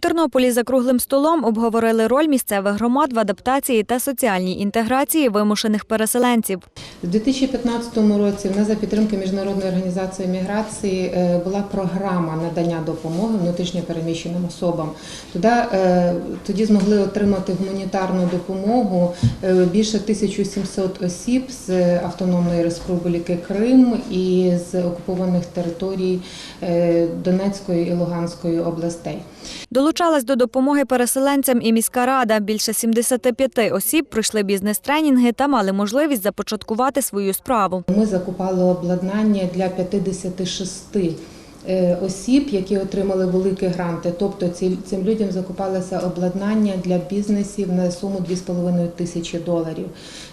Тернополі за круглим столом обговорили роль місцевих громад в адаптації та соціальній інтеграції вимушених переселенців. У 2015 році в нас за підтримки Міжнародної організації міграції е, була програма надання допомоги внутрішньопереміщеним особам. Туди, е, тоді змогли отримати гуманітарну допомогу е, більше 1700 осіб з Автономної Республіки Крим і з окупованих територій Донецької і Луганської областей. Долучалась до допомоги переселенцям і міська рада. Більше 75 осіб пройшли бізнес-тренінги та мали можливість започаткувати свою справу. Ми закупали обладнання для 56 е, осіб, які отримали великі гранти. Тобто цим людям закупалося обладнання для бізнесів на суму 2,5 тисячі доларів.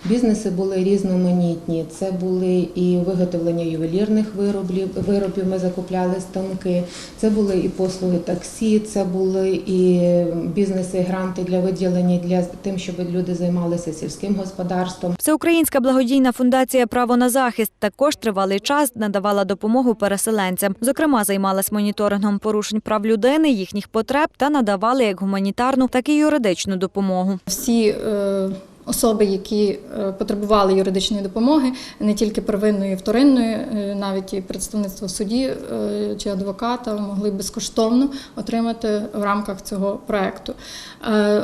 Бізнеси були різноманітні. Це були і виготовлення ювелірних виробів. Виробів ми закупляли станки. Це були і послуги таксі, це були і бізнеси, гранти для виділення для тим, щоб люди займалися сільським господарством. Всеукраїнська благодійна фундація Право на захист також тривалий час надавала допомогу переселенцям. Зокрема, займалась моніторингом порушень прав людини, їхніх потреб та надавали як гуманітарну, так і юридичну допомогу. всі е, особи, які е, потребували юридичної допомоги, не тільки первинної, і вторинної, е, навіть і представництво в суді е, чи адвоката могли безкоштовно отримати в рамках цього проекту.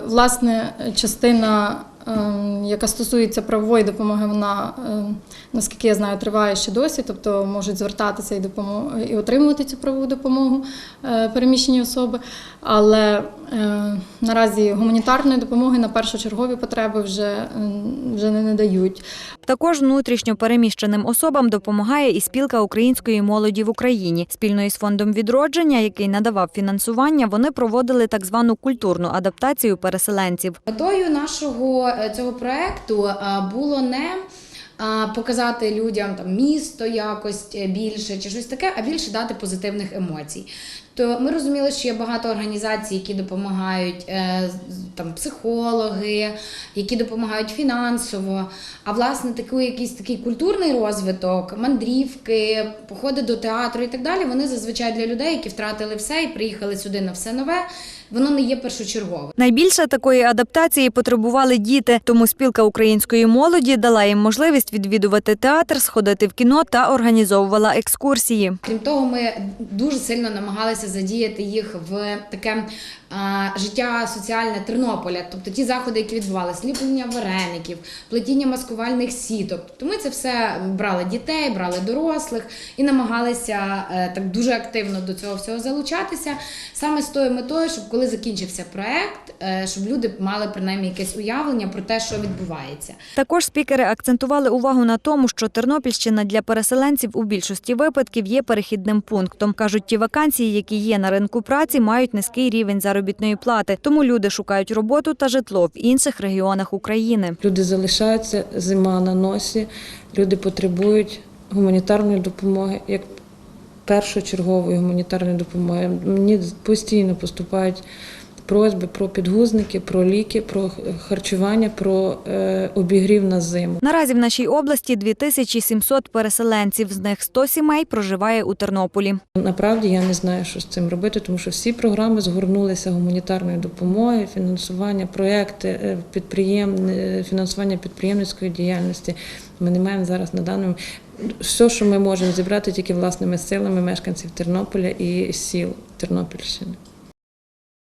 Власне, частина. Яка стосується правової допомоги, вона наскільки я знаю, триває ще досі, тобто можуть звертатися і і отримувати цю правову допомогу переміщені особи. Але наразі гуманітарної допомоги на першочергові потреби вже, е, вже не надають. Також внутрішньо переміщеним особам допомагає і спілка української молоді в Україні. Спільно із фондом відродження, який надавав фінансування, вони проводили так звану культурну адаптацію переселенців. Метою нашого е, цього проекту е, було не е, показати людям там місто якось е, більше чи щось таке, а більше дати позитивних емоцій. То ми розуміли, що є багато організацій, які допомагають е, там психологи, які допомагають фінансово. А власне такий якийсь такий культурний розвиток, мандрівки, походи до театру і так далі. Вони зазвичай для людей, які втратили все і приїхали сюди на все нове. Воно не є першочерговим. Найбільше такої адаптації потребували діти, тому спілка української молоді дала їм можливість відвідувати театр, сходити в кіно та організовувала екскурсії. Крім того, ми дуже сильно намагалися задіяти їх в таке життя соціальне Тернополя, тобто ті заходи, які відбувалися, ліплення вареників, плетіння маскувальних сіток. Тобто ми це все брали дітей, брали дорослих і намагалися е, так дуже активно до цього всього залучатися, саме з тою метою, щоб коли закінчився проект, е, щоб люди мали принаймні якесь уявлення про те, що відбувається. Також спікери акцентували увагу на тому, що Тернопільщина для переселенців у більшості випадків є перехідним пунктом. кажуть, ті вакансії, які є на ринку праці, мають низький рівень заробітної плати, тому люди шукають роботу та житло в інших регіонах України. Люди залишаються, зима на носі, люди потребують гуманітарної допомоги, як першочергової гуманітарної допомоги. Мені постійно поступають просьби про підгузники, про ліки, про харчування, про е, обігрів на зиму. Наразі в нашій області 2700 переселенців, з них 100 сімей проживає у Тернополі. Направді я не знаю, що з цим робити, тому що всі програми згорнулися гуманітарної допомоги, фінансування, проекти, е, підприєм... е, фінансування підприємницької діяльності. Ми не маємо зараз на даному все, що ми можемо зібрати тільки власними силами мешканців Тернополя і сіл Тернопільщини.